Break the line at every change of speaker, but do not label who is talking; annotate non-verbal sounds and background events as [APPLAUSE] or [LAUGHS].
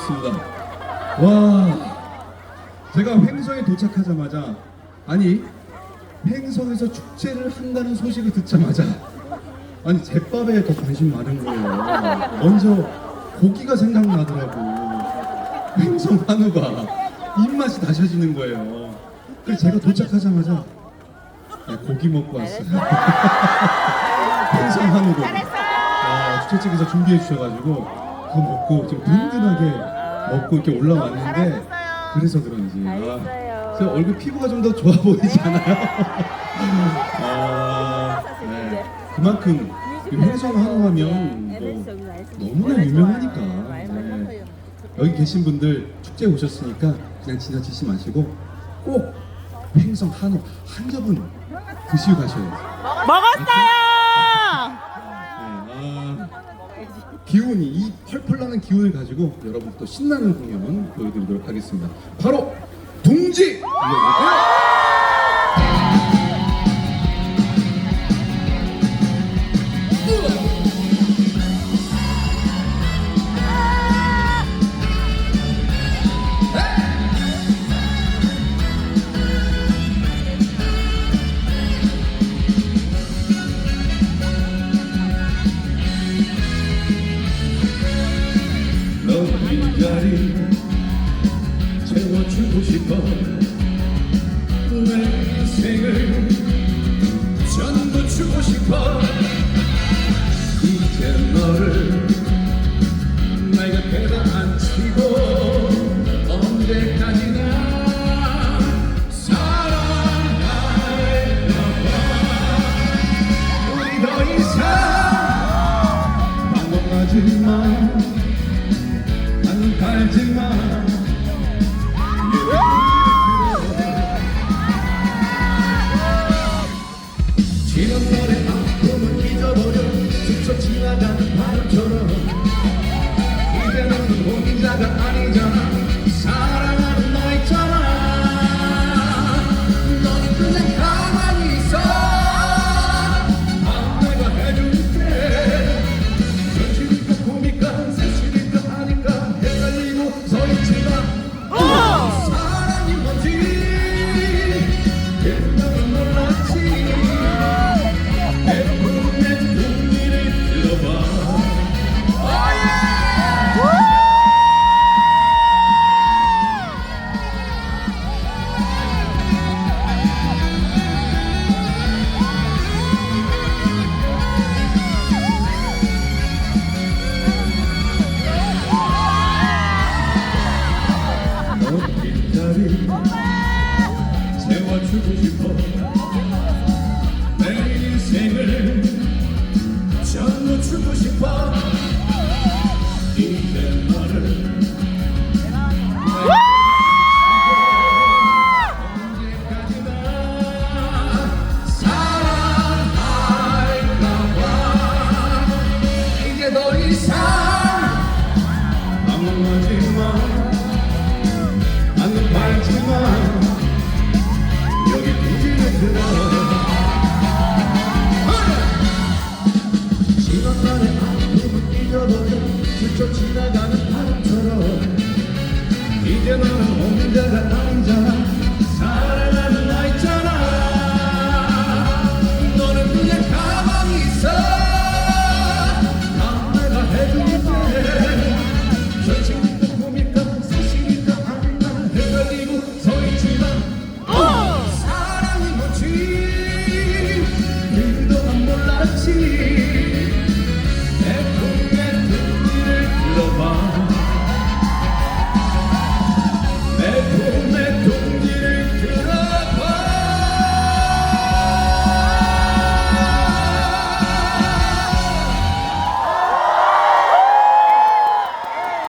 좋았습니다. 와, 제가 횡성에 도착하자마자 아니 횡성에서 축제를 한다는 소식을 듣자마자 아니 제밥에 더 관심 많은 거예요. 먼저 고기가 생각나더라고. 횡성 한우가 입맛이 다셔지는 거예요. 그래서 제가 도착하자마자 네, 고기 먹고 왔어요. [LAUGHS] 횡성 한우 고기. 아, 축제측에서 준비해 주셔가지고 그거 먹고 좀 든든하게 먹고 이렇게 올라왔는데 그래서 그런지 아, 제 얼굴 피부가 좀 더 좋아 보이지 않아요? [LAUGHS] 아, 네. 그만큼 이 횡성 한우 하면 뭐 너무나 유명하니까 네. 여기 계신 분들 축제 오셨으니까 그냥 지나치지 마시고 꼭 횡성 한우 한 접은 드시고 가셔야죠.
먹었어요.
네, 아, 기운이 이 펄펄 나는 기운을 가지고 여러분 또 신나는 공연 보여드리도록 하겠습니다. 바로 둥지 자리 채워주고 싶어. 내 인생을 전부 주고 싶어. 이제 너를 내 곁에다 앉히고 언제까지나 사랑할까 우리 더 이상 방법하지만 주고 싶어 내 인생을 전부 주고 싶어 이제 너를 사랑할까봐 이제 더 이상 방황하지마 모든 자가 남자라 사랑